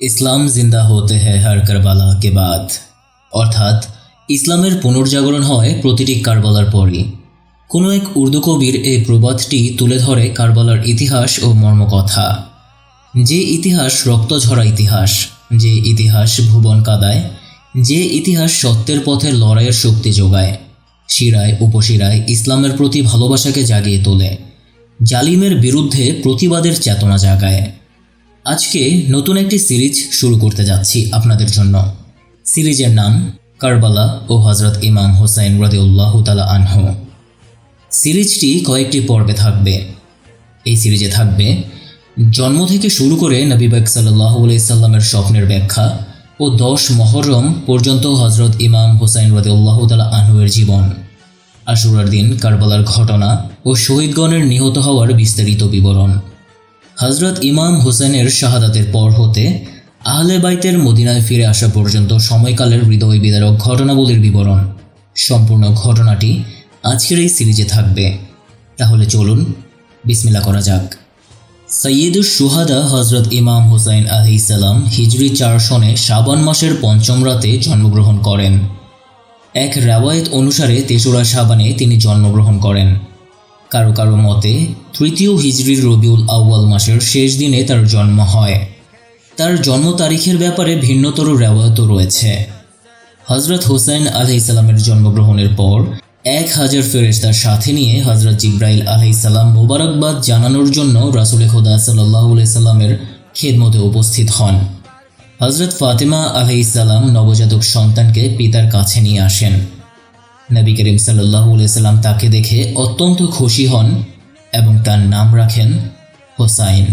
ইসলাম জিন্দা হতে হ্যায় হার কারবালা কে বাদ। অর্থাৎ, ইসলামের পুনর্জাগরণ হয় প্রতিটি কারবালার পরই। কোনো এক উর্দু কবির এই প্রবাদটি তুলে ধরে কারবালার ইতিহাস ও মর্মকথা। যে ইতিহাস রক্তঝরা ইতিহাস, যে ইতিহাস ভুবন কাদায়, যে ইতিহাস সত্যের পথে লড়াইয়ের শক্তি যোগায়, শিরায়, উপশিরায় ইসলামের প্রতি ভালোবাসাকে জাগিয়ে তোলে, জালিমের বিরুদ্ধে প্রতিবাদের চেতনা জাগায়। আজকে নতুন একটি সিরিজ শুরু করতে যাচ্ছি আপনাদের জন্য। সিরিজের নাম কারবালা ও হজরত ইমাম হোসাইন রদিউল্লাহ তালা আনহু। সিরিজটি কয়েকটি পর্বে থাকবে। এই সিরিজে থাকবে জন্ম থেকে শুরু করে নবীবাক সাল্লাহ সাল্লামের স্বপ্নের ব্যাখ্যা ও দশ মহরম পর্যন্ত হজরত ইমাম হোসাইন রদিউল্লাহ তালা আনহুয়ের জীবন। আশুরার দিন কারবালার ঘটনা ও শহীদগণের নিহত হওয়ার বিস্তারিত বিবরণ। হজরত ইমাম হোসেনের শাহাদাতের পর হতে আহলে বাইতের মদিনায় ফিরে আসা পর্যন্ত সময়কালের হৃদয় বিদারক ঘটনাবলীর বিবরণ। সম্পূর্ণ ঘটনাটি আজকের এই সিরিজে থাকবে। তাহলে চলুন বিসমিল্লা করা যাক। সৈয়দুল সুহাদা হজরত ইমাম হুসাইন আলহিসাল্লাম হিজরি চার সনে শাবান মাসের পঞ্চম রাতে জন্মগ্রহণ করেন। এক রেওয়ায়ত অনুসারে তেসরা সাবানে তিনি জন্মগ্রহণ করেন। কারও কারও মতে, তৃতীয় হিজরির রবিউল আউয়াল মাসের শেষ দিনে তার জন্ম হয়। তার জন্ম তারিখের ব্যাপারে ভিন্নতর রেওয়ায়তও রয়েছে। হজরত হোসেন আলহিসাল্লামের জন্মগ্রহণের পর এক হাজার ফেরেশতার সাথে নিয়ে হজরত জিব্রাইল আলহিসাল্লাম মোবারকবাদ জানানোর জন্য রাসুল খোদা সাল্লাহ সাল্লামের খেদমতে উপস্থিত হন। হজরত ফাতেমা আলহিসাল্লাম নবজাতক সন্তানকে পিতার কাছে নিয়ে আসেন। নবী করিম সাল্লাম তাকে দেখে অত্যন্ত খুশি হন এবং তার নাম রাখেন হোসাইন,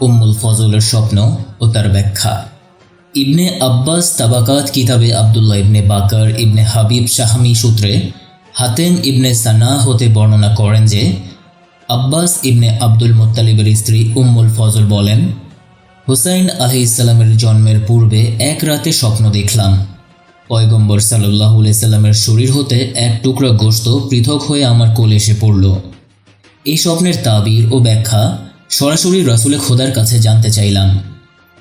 উম্মুল ফজলের স্বপ্ন ও তার ব্যাখ্যা। ইবনে আব্বাস তাবাকাত কিতাবে আবদুল্লাহ ইবনে বাকর ইবনে হাবিব শাহামি সূত্রে হাতেম ইবনে সানা হতে বর্ণনা করেন যে, আব্বাস ইবনে আব্দুল মোত্তালিবের স্ত্রী উম্মুল ফজল বলেন, হুসাইন আলহি ইসলামের জন্মের পূর্বে এক রাতে স্বপ্ন দেখলাম। পয়গম্বর সাল্লাহ সাল্লামের শরীর হতে এক টুকরা গোস্ত পৃথক হয়ে আমার কোলে এসে পড়ল। এই স্বপ্নের তাবির ও ব্যাখ্যা সরাসরি রসুলে খোদার কাছে জানতে চাইলাম।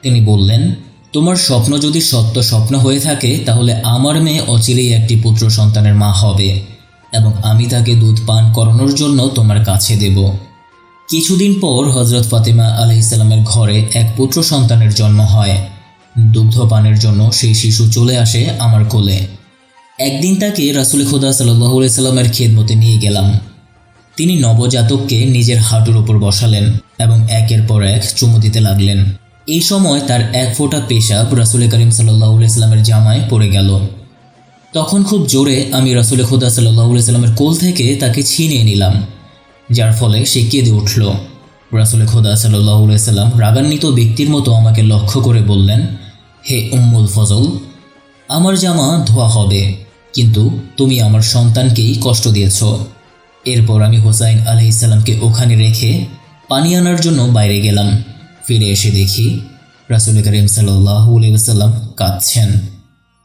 তিনি বললেন, তোমার স্বপ্ন যদি সত্য স্বপ্ন হয়ে থাকে, তাহলে আমার মেয়ে অচিরেই একটি পুত্র সন্তানের মা হবে এবং আমি তাকে দুধ পান করানোর জন্য তোমার কাছে দেব। কিছুদিন পর হজরত ফাতেমা আলহ ইসলামের ঘরে এক পুত্র সন্তানের জন্ম হয়। দুগ্ধপানের জন্য সেই শিশু চলে আসে আমার কোলে। একদিন তাকে রাসুল খুদা সাল্লাহ সাল্লামের খেদমতে নিয়ে গেলাম। তিনি নবজাতককে নিজের হাঁটুর ওপর বসালেন এবং একের পর এক চুমু দিতে লাগলেন। এই সময় তার এক ফোঁটা পেশাব রাসুল করিম সাল্লাহ সাল্লামের জামায় পড়ে গেল। তখন খুব জোরে আমি রাসুল খুদা সাল্লাহ সাল্লামের কোল থেকে তাকে ছিনিয়ে নিলাম, যার ফলে সে কেঁদে উঠল। রাসুল খোদা সাল্লাহ সাল্লাম রাগান্বিত ব্যক্তির মতো আমাকে লক্ষ্য করে বললেন হে উম্মুল ফজল, আমার জামা ধোয়া হবে, কিন্তু তুমি আমার সন্তানকেই কষ্ট দিয়েছ। এরপর আমি হোসাইন আলহ ইসলামকে ওখানে রেখে পানি আনার জন্য বাইরে গেলাম। ফিরে এসে দেখি রাসুল করিম সাল্লাহ সাল্লাম কাঁদছেন।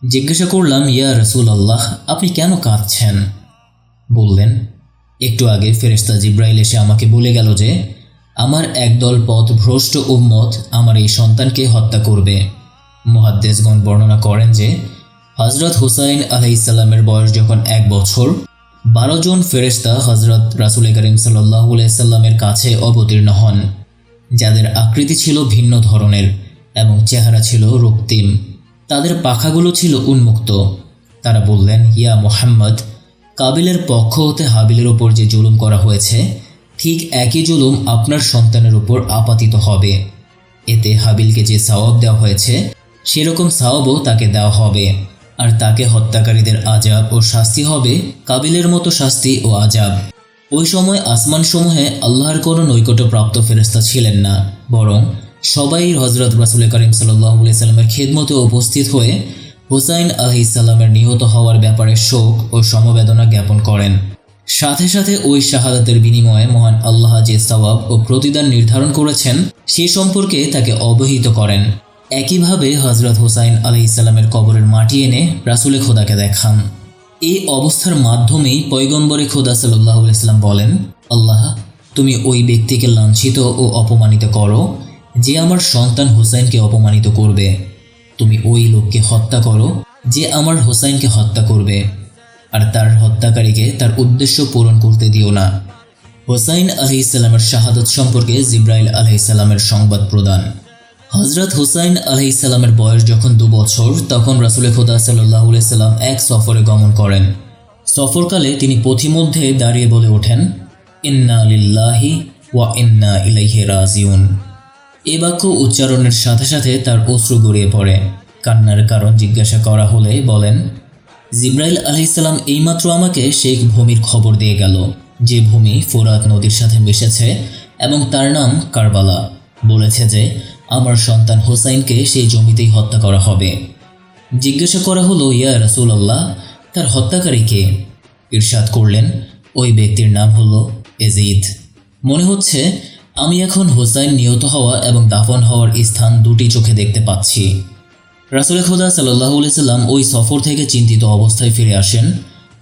জিজ্ঞাসা করলাম, ইয়া রসুল আল্লাহ আপনি কেন কাঁদছেন? বললেন, একটু আগে ফেরেস্তা জিব্রাইল এসে আমাকে বলে গেল যে, আমার একদল পথ ভ্রষ্ট উম্মত আমার এই সন্তানকে হত্যা করবে। মহাদ্দেশগণ বর্ণনা করেন যে হজরত হুসাইন আলাইসাল্লামের বয়স যখন এক বছর, বারো জন ফেরেস্তা হজরত রাসুল করিম সাল্লাহ সাল্লামের কাছে অবতীর্ণ হন, যাদের আকৃতি ছিল ভিন্ন ধরনের এবং চেহারা ছিল রক্তিম। তাদের পাখাগুলো ছিল উন্মুক্ত। তারা বললেন, ইয়া মোহাম্মদ, কাবিলের পক্ষ হতে হাবিলের ওপর যে জুলুম করা হয়েছে, ঠিক একই জুলুম আপনার সন্তানের উপর আপাতিত হবে। এতে হাবিলকে যে সাওয়াব দেওয়া হয়েছে সেরকম সাওবও তাকে দেওয়া হবে। আর তাকে হত্যাকারীদের আজাব ও শাস্তি হবে কাবিলের মতো শাস্তি ও আজাব ওই সময় আসমানসমূহে আল্লাহর কোনো নৈকট্যপ্রাপ্ত ফেরস্তা ছিলেন না, বরং সবাই হজরত রাসুল করিম সাল্লাহ সাল্লামের খেদমতে উপস্থিত হয়ে হুসাইন আলহিসাল্লামের নিহত হওয়ার ব্যাপারে শোক ও সমবেদনা জ্ঞাপন করেন। সাথে সাথে ওই শাহাদাতের বিনিময়ে মহান আল্লাহ যে সওয়াব ও প্রতিদান নির্ধারণ করেছেন, সে সম্পর্কে তাকে অবহিত করেন। একইভাবে হজরত হুসাইন আলি ইসলামের কবরের মাটি এনে রাসুলে খোদাকে দেখান। এই অবস্থার মাধ্যমেই পয়গম্বরে খোদা সাল্লাহ ইসলাম বলেন, আল্লাহ, তুমি ওই ব্যক্তিকে লাঞ্ছিত ও অপমানিত করো, যে আমার সন্তান হুসাইনকে অপমানিত করবে। তুমি ওই লোককে হত্যা করো, যে আমার হোসাইনকে হত্যা করবে। আর তার হত্যাকারীকে তার উদ্দেশ্য পূরণ করতে দিও না। হোসাইন আলহিসাল্লামের শাহাদত সম্পর্কে জিব্রাইল আলহিসাল্লামের সংবাদ প্রদান। হজরত হুসাইন আলহিসাল্লামের বয়স যখন দু বছর, তখন রাসুল খুদা সাল্লাহ সাল্লাম এক সফরে গমন করেন। সফরকালে তিনি পথিমধ্যে দাঁড়িয়ে বলে ওঠেন, ইন্না লিল্লাহি ওয়া ইন্না ইলাইহি রাজিউন। এ বাক্য উচ্চারণের সাথে সাথে তার অশ্রু গড়িয়ে পড়ে। কান্নার কারণ জিজ্ঞাসা করা হলে বলেন, জিব্রাইল আলাইসাল্লাম এইমাত্র আমাকে সেই ভূমির খবর দিয়ে গেল, যে ভূমি ফোরাত নদীর সাথে মিশেছে এবং তার নাম কারবালা। বলেছে যে আমার সন্তান হোসাইনকে সেই জমিতেই হত্যা করা হবে। জিজ্ঞাসা করা হলো, ইয়া রাসূলুল্লাহ, তার হত্যাকারীকে ইরশাদ করলেন, ওই ব্যক্তির নাম হলো এজিদ মনে হচ্ছে, আমি এখন হোসাইন নিহত হওয়া এবং দাফন হওয়ার স্থান দুটি চোখে দেখতে পাচ্ছি। রাসুল খুদা সাল্লাহ সাল্লাম ওই সফর থেকে চিন্তিত অবস্থায় ফিরে আসেন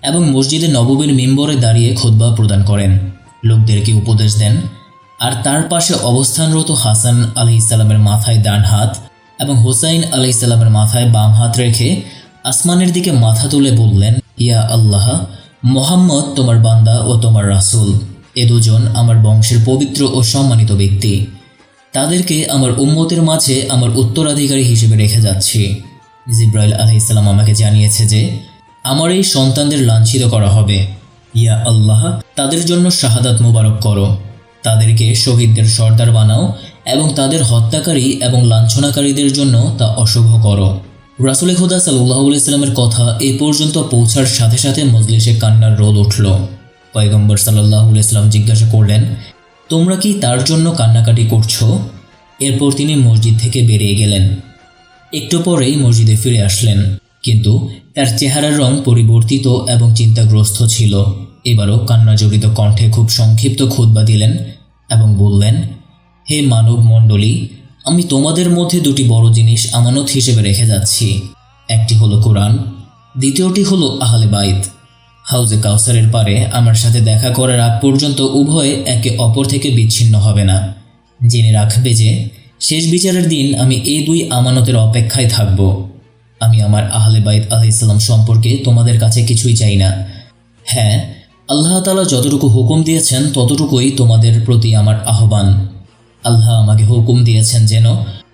এবং মসজিদে নববীর মিম্বরে দাঁড়িয়ে খোদবা প্রদান করেন। লোকদেরকে উপদেশ দেন আর তার পাশে অবস্থানরত হাসান আলি ইসলামের মাথায় ডান হাত এবং হোসাইন আলি ইসলামের মাথায় বাম হাত রেখে আসমানের দিকে মাথা তুলে বললেন, ইয়া আল্লাহ, মোহাম্মদ তোমার বান্দা ও তোমার রাসূল। এ দুজন আমার বংশের পবিত্র ও সম্মানিত ব্যক্তি। তাদেরকে আমার উম্মতের মাঝে আমার উত্তরাধিকারী হিসেবে রেখে যাচ্ছি। জিব্রাইল আলাইসাল্লাম আমাকে জানিয়েছে যে, আমার এই সন্তানদের লাঞ্ছিত করা হবে। ইয়া আল্লাহ, তাদের জন্য শাহাদাত মোবারক করো। তাদেরকে শহীদদের সর্দার বানাও এবং তাদের হত্যাকারী এবং লাঞ্ছনাকারীদের জন্য তা অশুভ করো। রাসুল খুদা সাল্লাহ ইসলামের কথা এই পর্যন্ত পৌঁছার সাথে সাথে মজলিসে কান্নার রোদ উঠল। পয়গম্বর সাল্লাহ ইসলাম জিজ্ঞাসা করলেন, তোমরা কি তার জন্য কান্নাকাটি করছ? এরপর তিনি মসজিদ থেকে বেরিয়ে গেলেন। একটু পরেই মসজিদে ফিরে আসলেন। কিন্তু তার চেহারার রং পরিবর্তিত এবং চিন্তাগ্রস্ত ছিল। এবারও কান্নাজড়িত কণ্ঠে খুব সংক্ষিপ্ত খুতবা দিলেন এবং বললেন, হে মানব মণ্ডলী আমি তোমাদের মধ্যে দুটি বড় জিনিস আমানত হিসেবে রেখে যাচ্ছি। একটি হলো কোরআন, দ্বিতীয়টি হলো আহলে বাইত। হাউজে কাউসারের পারে আমার সাথে দেখা করার আগ পর্যন্ত উভয়ে একে অপর থেকে বিচ্ছিন্ন হবে না। জেনে রাখবে যে শেষ বিচারের দিন আমি এই দুই আমানতের অপেক্ষায় থাকব। আমি আমার আহলে বাইত আলাইসাল্লাম সম্পর্কে তোমাদের কাছে কিছুই চাই না। হ্যাঁ আল্লাহ তালা যতটুকু হুকুম দিয়েছেন, ততটুকুই তোমাদের প্রতি আমার আহ্বান। আল্লাহ আমাকে হুকুম দিয়েছেন যেন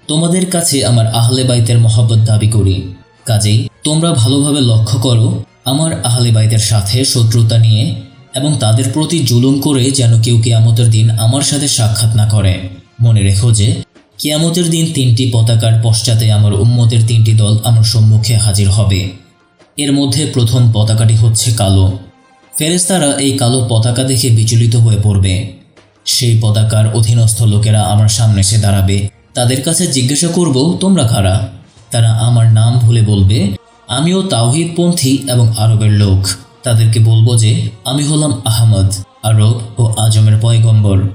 তোমাদের কাছে আমার আহলে বাইতের মহব্বত দাবি করি। কাজেই তোমরা ভালোভাবে লক্ষ্য করো, আমার আহলে বাইতের সাথে শত্রুতা নিয়ে এবং তাদের প্রতি জুলুম করে যেন কেউ কেয়ামতের দিন আমার সাথে সাক্ষাৎ না করে। মনে রেখো যে কিয়ামতের দিন তিনটি পতাকার পশ্চাতে আমার উম্মতের তিনটি দল আমার সম্মুখে হাজির হবে। এর মধ্যে প্রথম পতাকাটি হচ্ছে কালো। ফেরেস্তারা এই কালো পতাকা দেখে বিচলিত হয়ে পড়বে। সেই পতাকার অধীনস্থ লোকেরা আমার সামনে এসে দাঁড়াবে। তাদের কাছে জিজ্ঞাসা করব, তোমরা কারা? তারা আমার নাম ভুলে বলবে, আমিও তাওহিদপন্থী এবং আরবের লোক। তাদেরকে বলব যে, আমি হলাম আহমদ, আরব ও আজমের পয়গম্বর।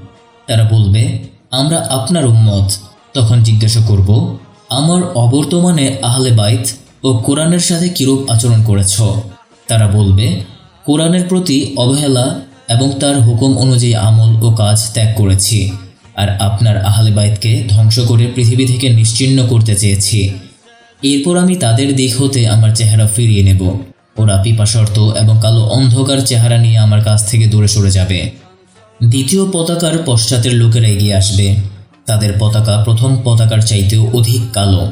তারা বলবে, আমরা আপনার উম্মত তখন জিজ্ঞাসা করব, আমার অবর্তমানে আহলে বাইত ও কোরআনের সাথে কিরূপ আচরণ করেছ? তারা বলবে, কোরআনের প্রতি অবহেলা এবং তার হুকুম অনুযায়ী আমল ও কাজ ত্যাগ করেছি, আর আপনার আহলে বাইতকে ধ্বংস করে পৃথিবী থেকে নিশ্চিহ্ন করতে চেয়েছি। এরপর আমি তাদের দিক হতে আমার চেহারা ফিরিয়ে নেব। ওরা পিপাসর্ত এবং কালো অন্ধকার চেহারা নিয়ে আমার কাছ থেকে দূরে সরে যাবে। দ্বিতীয় পতাকার পশ্চাতের লোকেরা এগিয়ে আসবে। তাদের পতাকা প্রথম পতাকার চাইতেও অধিক কালো।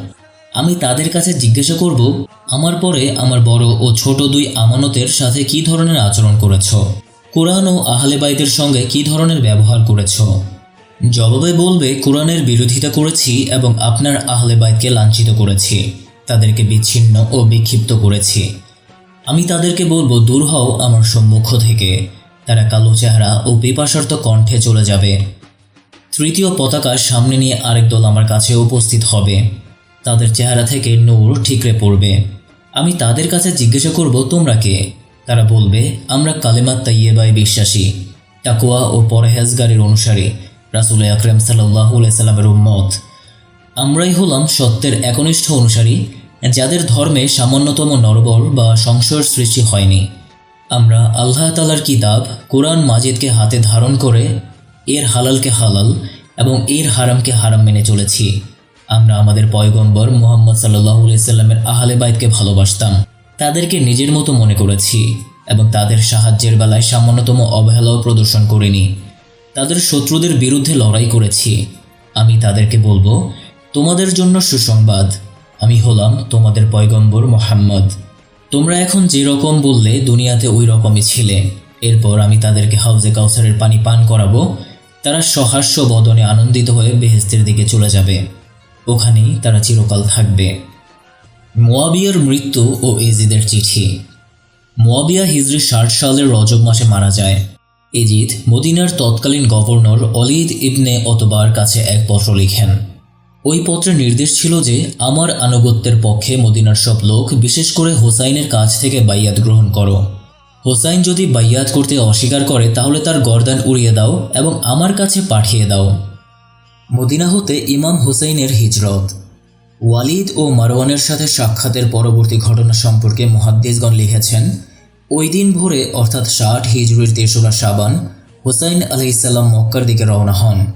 আমি তাদের কাছে জিজ্ঞাসা করব, আমার পরে আমার বড় ও ছোট দুই আমানতের সাথে কী ধরনের আচরণ করেছ? কোরআন ও আহলে বাইদের সঙ্গে কী ধরনের ব্যবহার করেছ? জবাবে বলবে, কোরআনের বিরোধিতা করেছি এবং আপনার আহলে বাইতকে লাঞ্ছিত করেছি। তাদেরকে বিচ্ছিন্ন ও বিক্ষিপ্ত করেছি। আমি তাদেরকে বলব, দূর হও আমার সম্মুখ থেকে। তারা কালো চেহারা ও পিপাসার্থ কণ্ঠে চলে যাবে। তৃতীয় পতাকা সামনে নিয়ে আরেক দল আমার কাছে উপস্থিত হবে। তাদের চেহারা থেকে নূর ঠিকরে পড়বে। আমি তাদের কাছে জিজ্ঞাসা করব, তোমরা কে? তারা বলবে, আমরা কালেমাত তাইয়েবায় বিশ্বাসী। টাকুয়া ও পরহেজগারের অনুসারী, রাসুল আকরম সাল্লাহ সাল্লামের উম্মত। আমরাই হলাম সত্যের একনিষ্ঠ অনুসারী, যাদের ধর্মে সামান্যতম নরবর বা সংশয়ের সৃষ্টি হয়নি। আমরা আল্লাহ তালার কিতাব, কোরআন মাজিদকে হাতে ধারণ করে এর হালালকে হালাল এবং এর হারামকে হারাম মেনে চলেছি। আমরা আমাদের পয়গম্বর মোহাম্মদ সাল্লাহ সাল্লামের আহলে বাইতকে ভালোবাসতাম। তাদেরকে নিজের মতো মনে করেছি এবং তাদের সাহায্যের বেলায় সামান্যতম অবহেলাও প্রদর্শন করিনি। তাদের শত্রুদের বিরুদ্ধে লড়াই করেছি। আমি তাদেরকে বলব, তোমাদের জন্য সুসংবাদ। আমি হলাম তোমাদের পয়গম্বর মোহাম্মদ। তোমরা এখন যে রকম বললে দুনিয়াতে ওই রকমই ছিলে। এরপর আমি তাদেরকে হাউজে কাউসারের পানি পান করাবো তারা সহাস্য বদনে আনন্দিত হয়ে বেহেস্তের দিকে চলে যাবে। ওখানেই তারা চিরকাল থাকবে। মোয়াবিয়ার মৃত্যু ও এজিদের চিঠি। মোয়াবিয়া হিজরি ষাট সালের রজব মাসে মারা যায়। এজিদ মদিনার তৎকালীন গভর্নর অলিদ ইবনে অতবার কাছে এক পত্র লিখেন। ওই পত্রের নির্দেশ ছিল যে, আমার আনুগত্যের পক্ষে মদিনার সব লোক, বিশেষ করে হোসাইনের কাছ থেকে বাইয়াত গ্রহণ করো। হোসাইন যদি বাইয়াত করতে অস্বীকার করে, তাহলে তার গর্দান উড়িয়ে দাও এবং আমার কাছে পাঠিয়ে দাও। মদিনা হতে ইমাম হুসাইনের হিজরত। ওয়ালিদ ও মারওয়ানের সাথে সাক্ষাতের পরবর্তী ঘটনা সম্পর্কে মুহাদ্দিসগণ লিখেছেন, ওই দিন ভোরে, অর্থাৎ ষাট হিজরির তেসরা সাবান হুসাইন আলহিসাল্লাম মক্কার দিকে রওনা হন।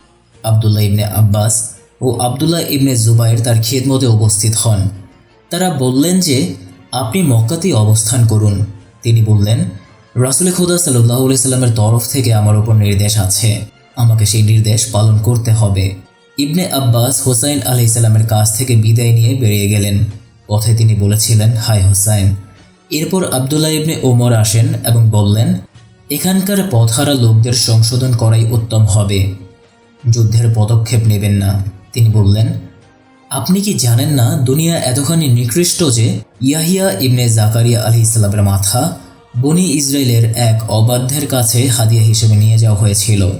আবদুল্লাহ ইবনে আব্বাস ও আবদুল্লাহ ইবনে জুবাইর তার খেদমতে উপস্থিত হন। তারা বললেন যে, আপনি মক্কাতেই অবস্থান করুন। তিনি বললেন, রাসুল খুদা সাল্লাহ সাল্লামের তরফ থেকে আমার ওপর নির্দেশ আছে। আমাকে সেই নির্দেশ পালন করতে হবে। ইবনে আব্বাস হোসাইন আলি সাল্লামের কাছ থেকে বিদায় নিয়ে বেরিয়ে গেলেন। পথে তিনি বলেছিলেন হাই হোসাইন। এরপর আবদুল্লাহ ইবনে ওমর আসেন এবং বললেন, এখানকার পথহারা লোকদের সংশোধন করাই উত্তম হবে। যুদ্ধের পদক্ষেপ নেবেন না। তিনি বললেন আপনি কি জানেন না দুনিয়া এতখানি নিকৃষ্ট যে ইয়াহিয়া ইবনে জাকারিয়া আলি ইসলামের মাথা বনি ইসরায়েলের এক অবাধ্যের কাছে হাদিয়া হিসেবে নিয়ে যাওয়া হয়েছিল?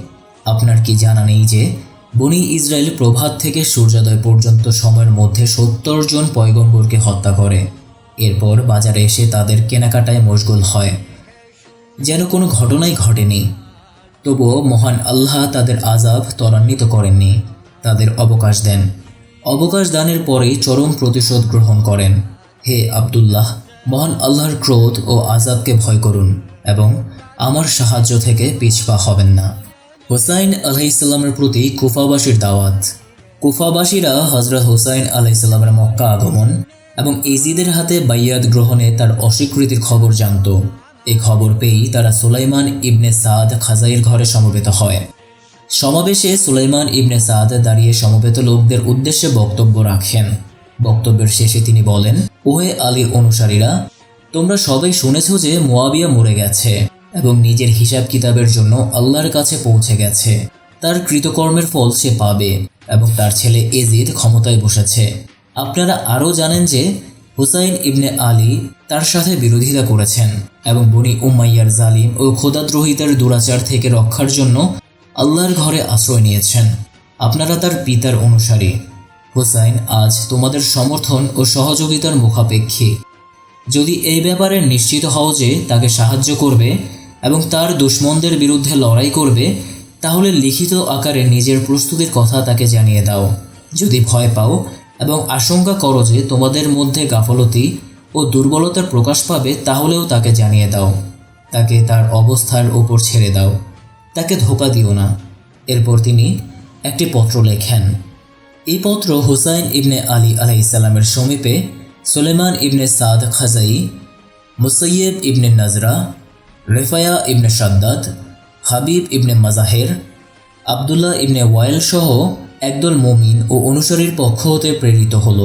আপনার কি জানা নেই যে বনি ইসরায়েল প্রভাত থেকে সূর্যোদয় পর্যন্ত সময়ের মধ্যে সত্তর জন পয়গম্বরকে হত্যা করে। এরপর বাজারে এসে তাদের কেনাকাটায় মশগুল হয়। যেন কোনো ঘটনাই ঘটেনি। তবুও মহান আল্লাহ তাদের আজাব ত্বরান্বিত করেননি। তাদের অবকাশ দেন। অবকাশ দানের পরেই চরম প্রতিশোধ গ্রহণ করেন। হে আবদুল্লাহ, মহান আল্লাহর ক্রোধ ও আজাবকে ভয় করুন এবং আমার সাহায্য থেকে পিছপা হবেন না। হোসাইন আলাইসাল্লামের প্রতি কুফাবাসীর দাওয়াত। কুফাবাসীরা হজরত হোসাইন আলাইসাল্লামের মক্কা আগমন এবং ইজিদের হাতে বাইয়াত গ্রহণে তার অস্বীকৃতির খবর জানত। এই খবর পেয়েই তারা সুলাইমান ইবনে সাদ খাজাইয়ের ঘরে সমবেত হয়। সমাবেশে সুলাইমান ইবনে সাদ দাঁড়িয়ে সমবেত লোকদের উদ্দেশ্যে বক্তব্য রাখেন। বক্তব্যের শেষে তিনি বলেন, ওহে আলীর অনুসারীরা, তোমরা সবাই শুনেছ যে মোয়াবিয়া মরে গেছে এবং নিজের হিসাব কিতাবের জন্য আল্লাহর কাছে পৌঁছে গেছে। তার কৃতকর্মের ফল সে পাবে এবং তার ছেলে এজিদ ক্ষমতায় বসেছে। আপনারা আরও জানেন যে হুসাইন ইবনে আলী তার সাথে বিরোধিতা করেছেন এবং বনি উম্মাইয়ার জালিম ও খোদাদ্রোহিতার দুরাচার থেকে রক্ষার জন্য আল্লাহর ঘরে আশ্রয় নিয়েছেন। আপনারা তার পিতার অনুসারী। হুসাইন, আজ তোমাদের সমর্থন ও সহযোগিতার মুখাপেক্ষী। যদি এই ব্যাপারে নিশ্চিত হও যে তাকে সাহায্য করবে এবং তার দুশ্মনদের বিরুদ্ধে লড়াই করবে, তাহলে লিখিত আকারে নিজের প্রস্তুতির কথা তাকে জানিয়ে দাও। যদি ভয় পাও এবং আশঙ্কা করো যে তোমাদের মধ্যে গাফলতি ও দুর্বলতার প্রকাশ পাবে, তাহলেও তাকে জানিয়ে দাও। তাকে তার অবস্থার ওপর ছেড়ে দাও। তাকে ধোকা দিও না। এরপর তিনি একটি পত্র লেখেন। এই পত্র হুসাইন ইবনে আলী আলাইসাল্লামের সমীপে সুলেমান ইবনে সাদ খাজাই মুসৈয়েব ইবনে নাজরা, রেফায়া ইবনে সাদ্দাদ হাবিব ইবনে মাজাহের, আবদুল্লাহ ইবনে ওয়াইল সহ একদল মমিন ও অনুসারীর পক্ষ হতে প্রেরিত হল।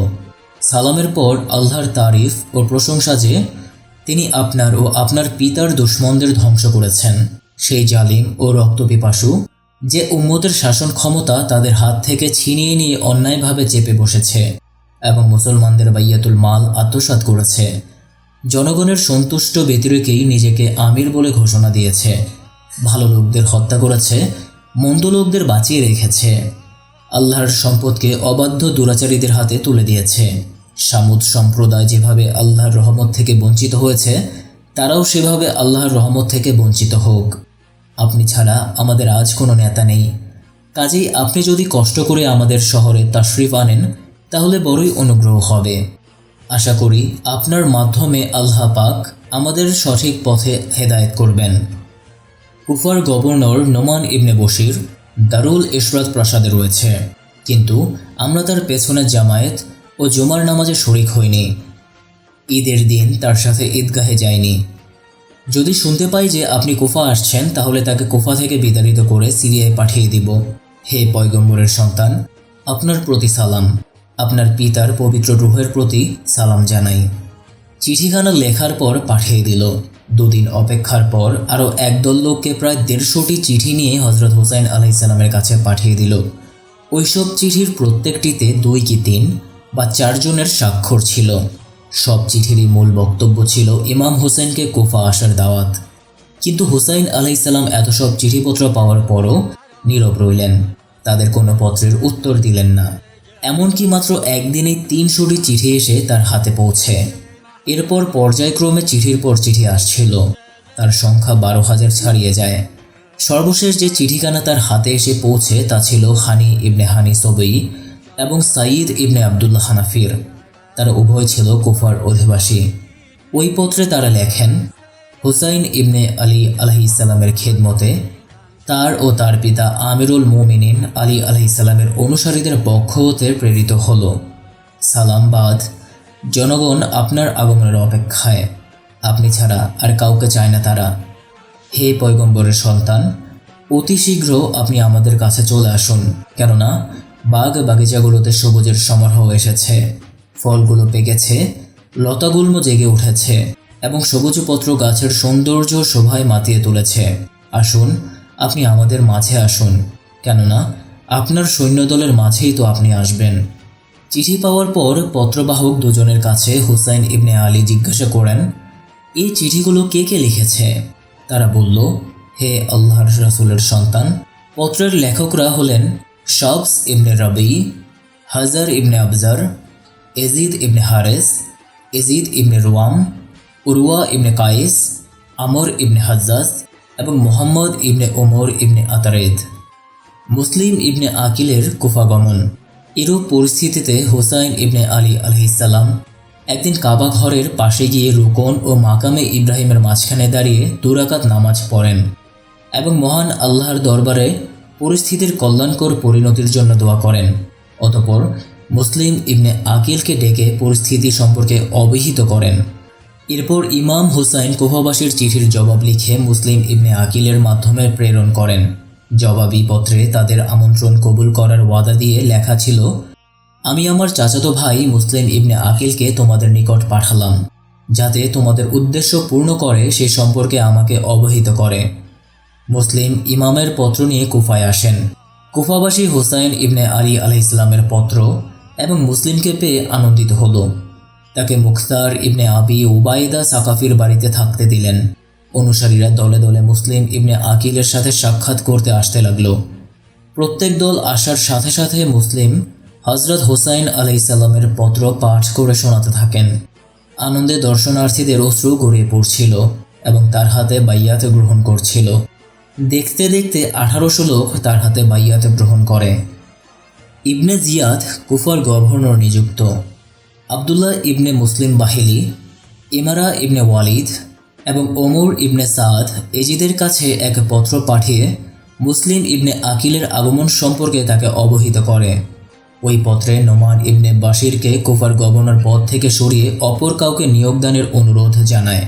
সালামের পর আল্লাহর তারিফ ও প্রশংসা যে তিনি আপনার ও আপনার পিতার দুশ্মনদের ধ্বংস করেছেন। সেই জালিম ও রক্তপিপাসু যে উম্মতের শাসন ক্ষমতা তাদের হাত থেকে ছিনিয়ে নিয়ে অন্যায়ভাবে চেপে বসেছে এবং মুসলমানদের বাইয়াতুল মাল আত্মসাৎ করেছে। জনগণের সন্তুষ্ট ব্যতিরেকেই নিজেকে আমির বলে ঘোষণা দিয়েছে। ভালো লোকদের হত্যা করেছে, মন্দ লোকদের বাঁচিয়ে রেখেছে। আল্লাহর সম্পদকে অবাধ্য দুরাচারীদের হাতে তুলে দিয়েছে। সামুদ সম্প্রদায় যেভাবে আল্লাহর রহমত থেকে বঞ্চিত হয়েছে, তারাও সেভাবে আল্লাহর রহমত থেকে বঞ্চিত হোক। আপনি ছাড়া আমাদের আজ কোনো নেতা নেই। কাজেই আপনি যদি কষ্ট করে আমাদের শহরে তাশরিফ আনেন, তাহলে বড়ই অনুগ্রহ হবে। আশা করি আপনার মাধ্যমে আল্লাহ পাক আমাদের সঠিক পথে হেদায়েত করবেন। কুফার গভর্নর নোমান ইবনে বশির দারুল ইশরাত প্রাসাদে রয়েছে। কিন্তু আমরা তার পেছনের জামায়াত ও জুমার নামাজে শরিক হইনি। ঈদের দিন তার সাথে ঈদগাহে যায়নি যদি শুনতে পাই যে আপনি কোফা আসছেন, তাহলে তাকে কোফা থেকে বিতাড়িত করে সিরিয়ায় পাঠিয়ে দিব। হে পয়গম্বরের সন্তান, আপনার প্রতি সালাম। আপনার পিতার পবিত্র রুহের প্রতি সালাম জানাই। চিঠিখানা লেখার পর পাঠিয়ে দিল। দুদিন অপেক্ষার পর আরও একদল লোককে প্রায় দেড়শোটি চিঠি নিয়ে হজরত হোসাইন আলাইসাল্লামের কাছে পাঠিয়ে দিল। ওইসব চিঠির প্রত্যেকটিতে দুই কি তিন বা চারজনের স্বাক্ষর ছিল। সব চিঠিরই মূল বক্তব্য ছিল ইমাম হোসেনকে কোফা আসার দাওয়াত। কিন্তু হুসাইন আলাইসাল্লাম এত সব চিঠিপত্র পাওয়ার পরও নীরব রইলেন। তাদের কোনো পত্রের উত্তর দিলেন না। এমনকি মাত্র একদিনেই তিনশোটি চিঠি এসে তার হাতে পৌঁছে। এরপর পর্যায়ক্রমে চিঠির পর চিঠি আসছিল। তার সংখ্যা বারো হাজার ছাড়িয়ে যায়। সর্বশেষ যে চিঠিখানা তার হাতে এসে পৌঁছে তা ছিল হানি ইবনে হানি সবই এবং সাঈদ ইবনে আবদুল্লাহ হানাফির। তারা উভয় ছিল কুফার অধিবাসী। ওই পত্রে তারা লেখেন, হুসাইন ইবনে আলী আলহিসাল্লামের খেদমতে তার ও তার পিতা আমিরুল মোমিনিন আলী আলহিসাল্লামের অনুসারীদের পক্ষ হতে প্রেরিত হল। সালামবাদ জনগণ আপনার আগমনের অপেক্ষায়। আপনি ছাড়া আর কাউকে চায় না তারা। হে পয়গম্বরের সন্তান, অতি শীঘ্র আপনি আমাদের কাছে চলে আসুন, কেননা বাগ বাগিচাগুলোতে সবুজের সমারোহ এসেছে। ফলগুলো পেকেছে, লতাগুল্ম জেগে উঠেছে এবং সবুজপত্র গাছের সৌন্দর্য শোভায় মাতিয়ে তুলেছে। আসুন, আপনি আমাদের মাঝে আসুন। কেননা, আপনার সৈন্যদলের মাঝেই তো আপনি আসবেন। চিঠি পাওয়ার পর পত্রবাহক দুজনের কাছে হুসাইন ইবনে আলী জিজ্ঞাসা করেন, এই চিঠিগুলো কে কে লিখেছে? তারা বলল, হে আল্লাহর রাসুলের সন্তান। পত্রের লেখকরা হলেন Shabath ibn Rabi, Hajjar ibn Abjar Yazid ibn Hares Yazid ibn Ruwaym Urwa ibn Qais, Amr ibn Hajjaj এবং মোহাম্মদ ইবনে ওমর ইবনে আতারেদ। মুসলিম ইবনে আকিলের কুফাগমন এরূপ পরিস্থিতিতে হোসাইন ইবনে আলী আলহিসাল্লাম একদিন কাবা ঘরের পাশে গিয়ে রুকন ও মাকামে ইব্রাহিমের মাঝখানে দাঁড়িয়ে দুরাকাত নামাজ পড়েন এবং মহান আল্লাহর দরবারে পরিস্থিতির কল্যাণকর পরিণতির জন্য দোয়া করেন। অতপর মুসলিম ইবনে আকিলকে ডেকে পরিস্থিতি সম্পর্কে অবহিত করেন। এরপর ইমাম হুসাইন কোফাবাসীর চিঠির জবাব লিখে মুসলিম ইবনে আকিলের মাধ্যমে প্রেরণ করেন। জবাবি পত্রে তাদের আমন্ত্রণ কবুল করার ওয়াদা দিয়ে লেখা ছিল, আমি আমার চাচাতো ভাই মুসলিম ইবনে আকিলকে তোমাদের নিকট পাঠালাম, যাতে তোমাদের উদ্দেশ্য পূর্ণ করে, সে সম্পর্কে আমাকে অবহিত করে। মুসলিম ইমামের পত্র নিয়ে কুফায় আসেন। কুফাবাসী হুসাইন ইবনে আলী আলাহ ইসলামের পত্র এবং মুসলিমকে পেয়ে আনন্দিত হলো। তাকে মুখতার ইবনে আবি উবাইদা সাকাফির বাড়িতে থাকতে দিলেন। অনুসারীরা দলে দলে মুসলিম ইবনে আকিলের সাথে সাক্ষাৎ করতে আসতে লাগল। প্রত্যেক দল আসার সাথে সাথে মুসলিম হজরত হোসাইন আলাইসাল্লামের পত্র পাঠ করে শোনাতে থাকেন। আনন্দে দর্শনার্থীদের অশ্রু গড়িয়ে পড়ছিল এবং তার হাতে বাইয়াতে গ্রহণ করছিল। দেখতে দেখতে আঠারোশো লোক তার হাতে বাইয়াতে গ্রহণ করে। ইবনে জিয়াদ কুফার গভর্নর নিযুক্ত। আবদুল্লাহ ইবনে মুসলিম বাহিলি, ইমারা ইবনে ওয়ালিদ এবং ওমর ইবনে সাদ এজিদের কাছে এক পত্র পাঠিয়ে মুসলিম ইবনে আকিলের আগমন সম্পর্কে তাকে অবহিত করে। ওই পত্রে নোমান ইবনে বাশিরকে কুফার গভর্নর পদ থেকে সরিয়ে অপর কাউকে নিয়োগদানের অনুরোধ জানায়।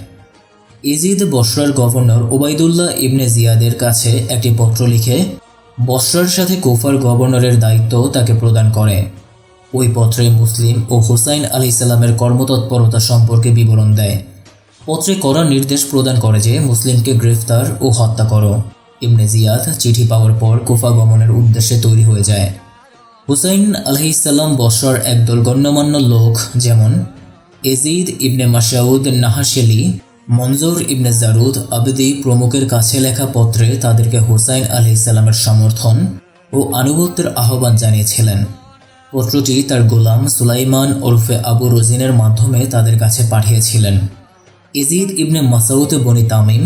ইজিদ বসরার গভর্নর ওবায়দুল্লাহ ইবনে জিয়াদের কাছে একটি পত্র লিখে বসরার সাথে কুফার গভর্নরের দায়িত্ব তাকে প্রদান করে। ওই পত্রে মুসলিম ও হুসাইন আলি সাল্লামের কর্মতৎপরতা সম্পর্কে বিবরণ দেয়। পত্রে করার নির্দেশ প্রদান করে যে মুসলিমকে গ্রেফতার ও হত্যা করো। ইবনে জিয়াদ চিঠি পাওয়ার পর কুফা গমনের উদ্দেশ্যে তৈরি হয়ে যায়। হুসাইন আলহিসাল্লাম বসরার একদল গণ্যমান্য লোক যেমন এজিদ ইবনে মাসাউদ নাহাশেলি মঞ্জুর ইবনে জারুদ আবেদি প্রমুখের কাছে লেখা পত্রে তাদেরকে হুসাইন আলহিসাল্লামের সমর্থন ও আনুগত্যের আহ্বান জানিয়েছিলেন। পত্রটি তার গোলাম সুলাইমান ওরফে আবু রজিনের মাধ্যমে তাদের কাছে পাঠিয়েছিলেন। ইজিদ ইবনে মাসাউদ, বনি তামিম,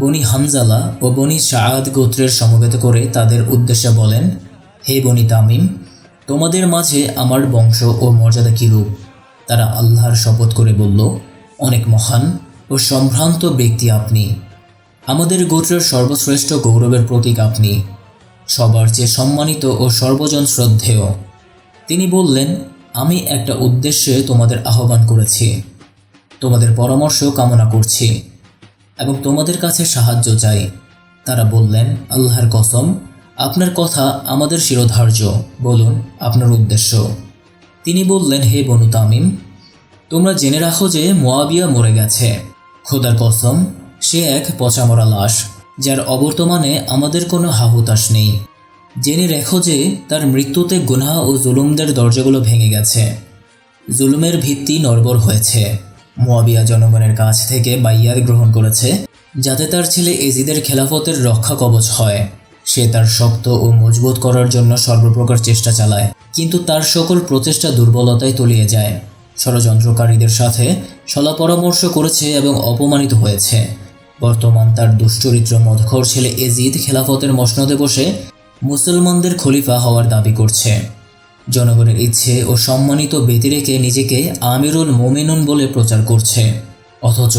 বনি হামজালা ও বনি শাহাদ গোত্রের সমবেত করে তাদের উদ্দেশ্যে বলেন, হে বনি তামিম, তোমাদের মাঝে আমার বংশ ও মর্যাদা কিরূপ? তারা আল্লাহর শপথ করে বলল, অনেক মহান ও সম্ভ্রান্ত ব্যক্তি আপনি। আমাদের গোত্রের সর্বশ্রেষ্ঠ গৌরবের প্রতীক আপনি। সবার চেয়ে সম্মানিত ও সর্বজন শ্রদ্ধেয়। তিনি বললেন, আমি একটা উদ্দেশ্যে তোমাদের আহ্বান করেছি। তোমাদের পরামর্শ কামনা করছি এবং তোমাদের কাছে সাহায্য চাই। তারা বললেন, আল্লাহর কসম, আপনার কথা আমাদের শিরোধার্য, বলুন, আপনার উদ্দেশ্য। তিনি বললেন, হে বনু তামিম, তোমরা জেনে রাখো যে মোয়াবিয়া মরে গেছে। খোদার কসম, সে এক পচামরা লাশ, যার অবর্তমানে আমাদের কোনো হাহুতাস নেই। জেনে রেখো যে তার মৃত্যুতে গুনাহ ও জুলুমদের দরজাগুলো ভেঙে গেছে। জুলুমের ভিত্তি নড়বড় হয়েছে। মোয়াবিয়া জনগণের কাছ থেকে বাইয়াত গ্রহণ করেছে, যাতে তার ছেলে এজিদের খেলাফতের রক্ষা কবচ হয়। সে তার শক্ত ও মজবুত করার জন্য সর্বপ্রকার চেষ্টা চালায়, কিন্তু তার সকল প্রচেষ্টা দুর্বলতায় তলিয়ে যায়। ষড়যন্ত্রকারীদের সাথে সলা পরামর্শ করেছে এবং অপমানিত হয়েছে। বর্তমান তার দুশ্চরিত্র মদখর ছেলে এজিদ খেলাফতের মসনদে বসে মুসলমানদের খলিফা হওয়ার দাবি করছে। জনগণের ইচ্ছে ও সম্মানিত ব্যতিরেকে নিজেকে আমিরুল মোমিনুন বলে প্রচার করছে। অথচ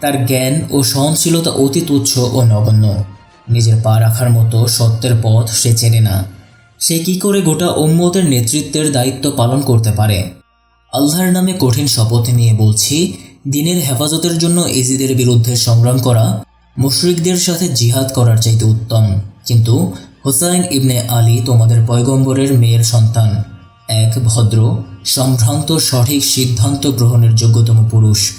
তার জ্ঞান ও সহনশীলতা অতি তুচ্ছ ও নগণ্য। নিজের পা রাখার মতো সত্যের পথ সে চেনে না। সে কি করে গোটা উম্মতের নেতৃত্বের দায়িত্ব পালন করতে পারে? আল্লাহর নামে কঠিন শপথ নিয়ে বলছি, দিনের হেফাজতের জন্য এজিদের বিরুদ্ধে সংগ্রাম করা, মুশরিকদের সাথে জিহাদ করার চাইতে উত্তম। কিন্তু হোসাইন ইবনে আলী তোমাদের পয়গম্বরের মেয়ের সন্তান। এক ভদ্র, সম্ভ্রান্ত, সঠিক সিদ্ধান্ত গ্রহণের যোগ্যতম পুরুষ।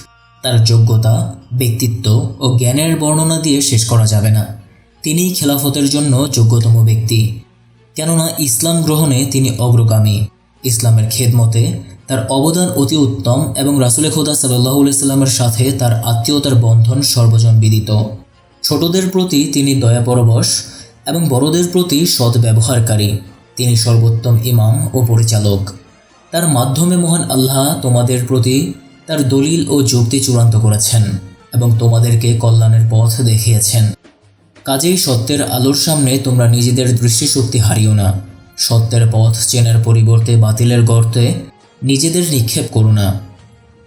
তার যোগ্যতা, ব্যক্তিত্ব ও জ্ঞানের বর্ণনা দিয়ে শেষ করা যাবে না। তিনিই খেলাফতের জন্য যোগ্যতম ব্যক্তি। কেননা ইসলাম গ্রহণে তিনি অগ্রগামী। ইসলামের খেদমতে তার অবদান অতি উত্তম এবং রাসুলে খোদা সাল্লাহ সাল্লামের সাথে তার আত্মীয়তার বন্ধন সর্বজন বিদিত ছোটদের প্রতি তিনি দয়াপরবশ এবং বড়দের প্রতি সৎ ব্যবহারকারী তিনি সর্বোত্তম ইমাম ও পরিচালক। তার মাধ্যমে মহান আল্লাহ তোমাদের প্রতি তার দলিল ও যুক্তি চূড়ান্ত করেছেন এবং তোমাদেরকে কল্যাণের পথ দেখিয়েছেন। কাজেই সত্যের আলোর সামনে তোমরা নিজেদের দৃষ্টিশক্তি হারিও না। সত্যের পথ চেনার পরিবর্তে বাতিলের গর্তে নিজেদের নিক্ষেপ করো না।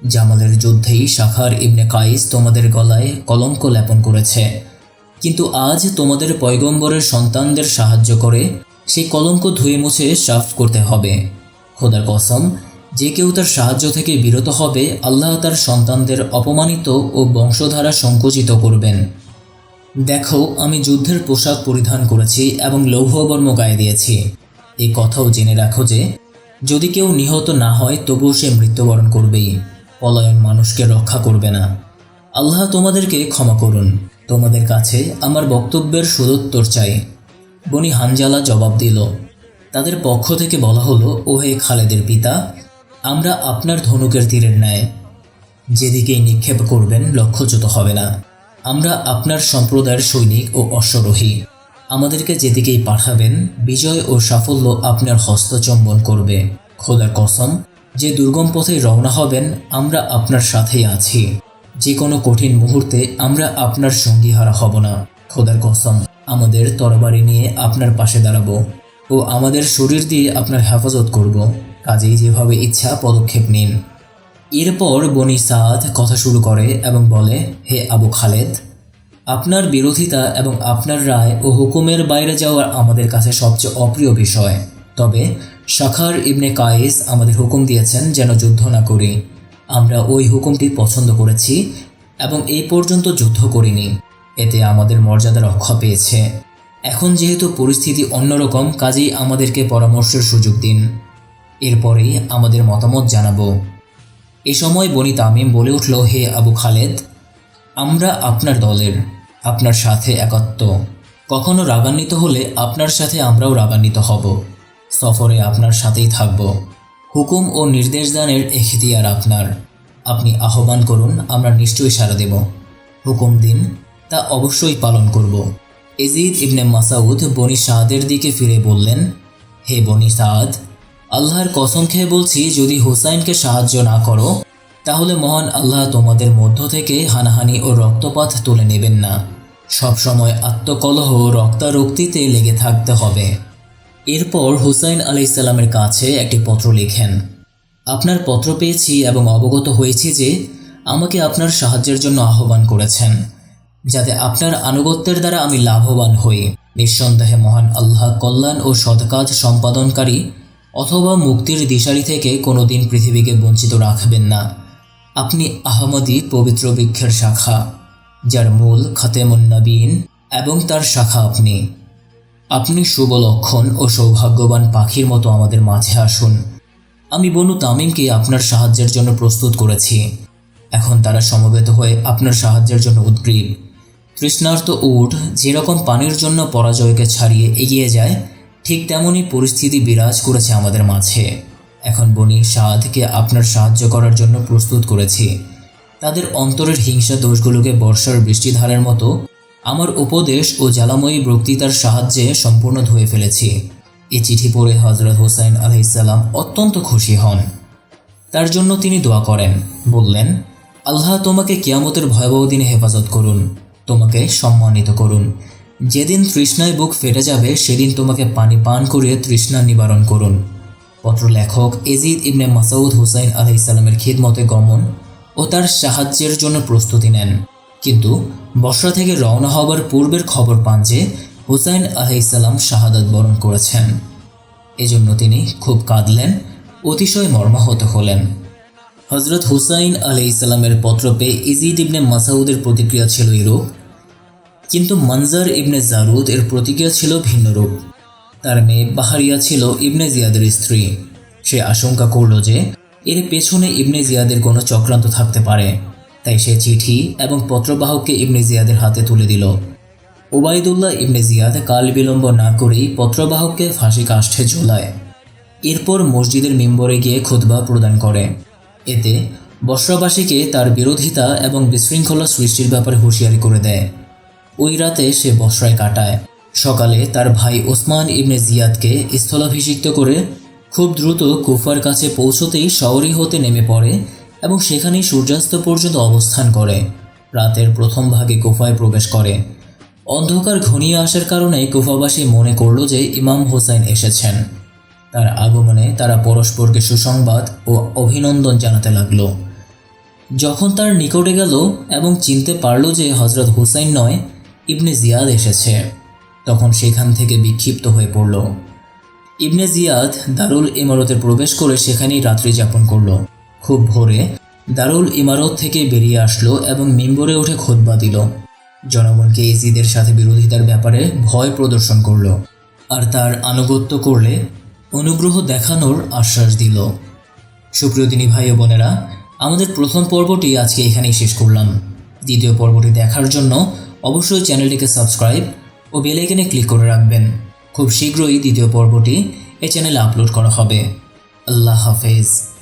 জামালের যুদ্ধেই শাখার ইবনে কাইস তোমাদের গলায় কলঙ্ক লেপন করেছে। কিন্তু আজ তোমাদের পয়গম্বরের সন্তানদের সাহায্য করে সেই কলঙ্ক ধুয়ে মুছে সাফ করতে হবে। খোদার কসম, যে কেউ তার সাহায্য থেকে বিরত হবে, আল্লাহ তার সন্তানদের অপমানিত ও বংশধারা সংকুচিত করবেন। দেখো, আমি যুদ্ধের পোশাক পরিধান করেছি এবং লৌহবর্ম গায়ে দিয়েছি। এই কথাও জেনে রাখো যে যদি কেউ নিহত না হয়, তবুও সে মৃত্যুবরণ করবেই। পলায়ন মানুষকে রক্ষা করবে না। আল্লাহ তোমাদেরকে ক্ষমা করুন। তোমাদের কাছে আমার বক্তব্যের সুদোত্তর চাই। বনি হানজালা জবাব দিল, তাদের পক্ষ থেকে বলা হলো ও হে খালেদের পিতা, আমরা আপনার ধনুকের তীরের ন্যায়। যেদিকেই নিক্ষেপ করবেন, লক্ষ্যচ্যুত হবে না। আমরা আপনার সম্প্রদায়ের সৈনিক ও অশ্বরোহী। আমাদেরকে যেদিকেই পাঠাবেন, বিজয় ও সাফল্য আপনার হস্তচম্বন করবে। খোদার কসম, যে দুর্গম পথে রওনা হবেন, আমরা আপনার সাথেই আছি। যে কোনো কঠিন মুহূর্তে আমরা আপনার সঙ্গী হারা হব না। খোদার কসম, আমাদের তরবারি নিয়ে আপনার পাশে দাঁড়াবো ও আমাদের শরীর দিয়ে আপনার হেফাজত করব। কাজেই যেভাবে ইচ্ছা পদক্ষেপ নিন। এরপর বনি সাদ কথা শুরু করে এবং বলে, হে আবু খালেদ আপনার বিরোধিতা এবং আপনার রায় ও হুকুমের বাইরে যাওয়ার আমাদের কাছে সবচেয়ে অপ্রিয় বিষয়। তবে শাখার ইবনে কায়েস আমাদের হুকুম দিয়েছেন যেন যুদ্ধ না করি। আমরা ওই হুকুমটি পছন্দ করেছি এবং এই পর্যন্ত যুদ্ধ করিনি। এতে আমাদের মর্যাদা রক্ষা পেয়েছে। এখন যেহেতু পরিস্থিতি অন্যরকম, কাজেই আমাদেরকে পরামর্শের সুযোগ দিন। এরপরেই আমাদের মতামত জানাব। এ সময় বনি তামিম বলে উঠল, হে আবু খালেদ, আমরা আপনার দলের। আপনার সাথে একাত্ম কখনো রাগান্বিত হলে আপনার সাথে আমরাও রাগান্বিত হব। সফরে আপনার সাথেই থাকব। হুকুম ও নির্দেশ দানের এখতিয়ার আপনার। আপনি আহ্বান করুন, আমরা নিশ্চয়ই সাড়া দেব। হুকুম দিন, তা অবশ্যই পালন করব। এজিদ ইবনে মাসাউদ বনি সাদের দিকে ফিরে বললেন, হে বনি সাদ, আল্লাহর কসম খেয়ে বলছি, যদি হুসাইনকে সাহায্য না করো তাহলে মহান আল্লাহ তোমাদের মধ্য থেকে হানাহানি ও রক্তপাত তুলে নেবেন না। সবসময় আত্মকলহ রক্তারক্তিতে লেগে থাকতে হবে। এরপর হুসাইন আলাইসাল্লামের কাছে একটি পত্র লিখেন। আপনার পত্র পেয়েছি এবং অবগত হয়েছি যে আমাকে আপনার সাহায্যের জন্য আহ্বান করেছেন, যাতে আপনার আনুগত্যের দ্বারা আমি লাভবান হই। নিঃসন্দেহে মহান আল্লাহ কল্যাণ ও সৎকাজ সম্পাদনকারী অথবা মুক্তির দিশারি থেকে কোনোদিন পৃথিবীকে বঞ্চিত রাখবেন না। আপনি আহমদি পবিত্র বৃক্ষের শাখা, যার মূল খাতেমুন নবীন, এবং তার শাখা আপনি। আপনি শুভ লক্ষণ ও সৌভাগ্যবান পাখির মতো আমাদের মাঝে আসুন। আমি বনু তামিমকে আপনার সাহায্যের জন্য প্রস্তুত করেছি। এখন তারা সমবেত হয়ে আপনার সাহায্যের জন্য উদ্গ্রীব। তৃষ্ণার্ত উট যেরকম পানির জন্য পরাজয়কে ছাড়িয়ে এগিয়ে যায়, ঠিক তেমনই পরিস্থিতি বিরাজ করেছে আমাদের মাঝে। এখন বনি সাদকে আপনার সাহায্য করার জন্য প্রস্তুত করেছি। তাদের অন্তরের হিংসা দোষগুলোকে বর্ষার বৃষ্টিধারের মতো আমার উপদেশ ও জ্বালাময়ী বক্তৃতার সাহায্যে সম্পূর্ণ ধুয়ে ফেলেছি। এই চিঠি পড়ে হজরত হোসাইন আলহিসাল্লাম অত্যন্ত খুশি হন। তার জন্য তিনি দোয়া করেন, বললেন, আল্লাহ তোমাকে কিয়ামতের ভয়াবহ দিনে হেফাজত করুন, তোমাকে সম্মানিত করুন। যেদিন তৃষ্ণায় বুক ফেটে যাবে, সেদিন তোমাকে পানি পান করিয়ে তৃষ্ণা নিবারণ করুন। পত্র লেখক এজিদ ইবনে মাসাউদ হুসাইন আলাইসাল্লামের খিদমতে গমন ও তার সাহায্যের জন্য প্রস্তুতি নেন। কিন্তু বর্ষা থেকে রওনা হবার পূর্বের খবর পান যে হুসাইন আলাইসাল্লাম শাহাদাত বরণ করেছেন। এজন্য তিনি খুব কাঁদলেন, অতিশয় মর্মাহত হলেন। হজরত হুসাইন আলি ইসলামের পত্র পেয়ে ইজিদ ইবনে মাসাউদের প্রতিক্রিয়া ছিল এরূপ, কিন্তু মনজার ইবনে জারুদ এর প্রতিক্রিয়া ছিল ভিন্নরূপ তার মেয়ে বাহারিয়া ছিল ইবনে জিয়াদের স্ত্রী। সে আশঙ্কা করল যে, এর পেছনে ইবনে জিয়াদের কোনো চক্রান্ত থাকতে পারে। তাই সে চিঠি এবং পত্রবাহককে ইবনে জিয়াদের হাতে তুলে দিল। ওবায়দুল্লাহ ইবনে জিয়াদ কাল বিলম্ব না করেই পত্রবাহককে ফাঁসি কাষ্ঠে ঝোলায়। এরপর মসজিদের মেম্বরে গিয়ে খুতবা প্রদান করে। এতে বসরাবাসীকে তার বিরোধিতা এবং বিশৃঙ্খলা সৃষ্টির ব্যাপারে হুঁশিয়ারি করে দেয়। ওই রাতে সে বসরায় কাটায়। সকালে তার ভাই ওসমান ইবনে জিয়াদকে স্থলাভিষিক্ত করে খুব দ্রুত কুফার কাছে পৌঁছতেই শহরই হতে নেমে পড়ে এবং সেখানেই সূর্যাস্ত পর্যন্ত অবস্থান করে। রাতের প্রথম ভাগে কুফায় প্রবেশ করে। অন্ধকার ঘনিয়ে আসার কারণে কুফাবাসী মনে করল যে ইমাম হোসাইন এসেছেন। তার আগমনে তারা পরস্পরকে সুসংবাদ ও অভিনন্দন জানাতে লাগল। যখন তার নিকটে গেল এবং চিনতে পারল যে হজরত হুসাইন নয়, ইবনে জিয়াদ এসেছে। তখন সেখান থেকে বিক্ষিপ্ত হয়ে পড়ল। ইবনে জিয়াদ দারুল ইমারতে প্রবেশ করে সেখানেই রাত্রি যাপন করল। খুব ভোরে দারুল ইমারত থেকে বেরিয়ে আসলো এবং মিম্বরে উঠে খোদবা দিল। জনগণকে ইজিদের সাথে বিরোধিতার ব্যাপারে ভয় প্রদর্শন করল আর তার আনুগত্য করলে অনুগ্রহ দেখানোর আশ্বাস দিল। সুপ্রিয় দিনী ভাই ও বোনেরা, আমাদের প্রথম পর্বটি আজকে এখানেই শেষ করলাম। দ্বিতীয় পর্বটি দেখার জন্য অবশ্যই চ্যানেলটিকে সাবস্ক্রাইব ও বেল ক্লিক করে রাখবেন। খুব শীঘ্রই দ্বিতীয় পর্বটি এই চ্যানেলে আপলোড করা হবে। আল্লাহ হাফেজ।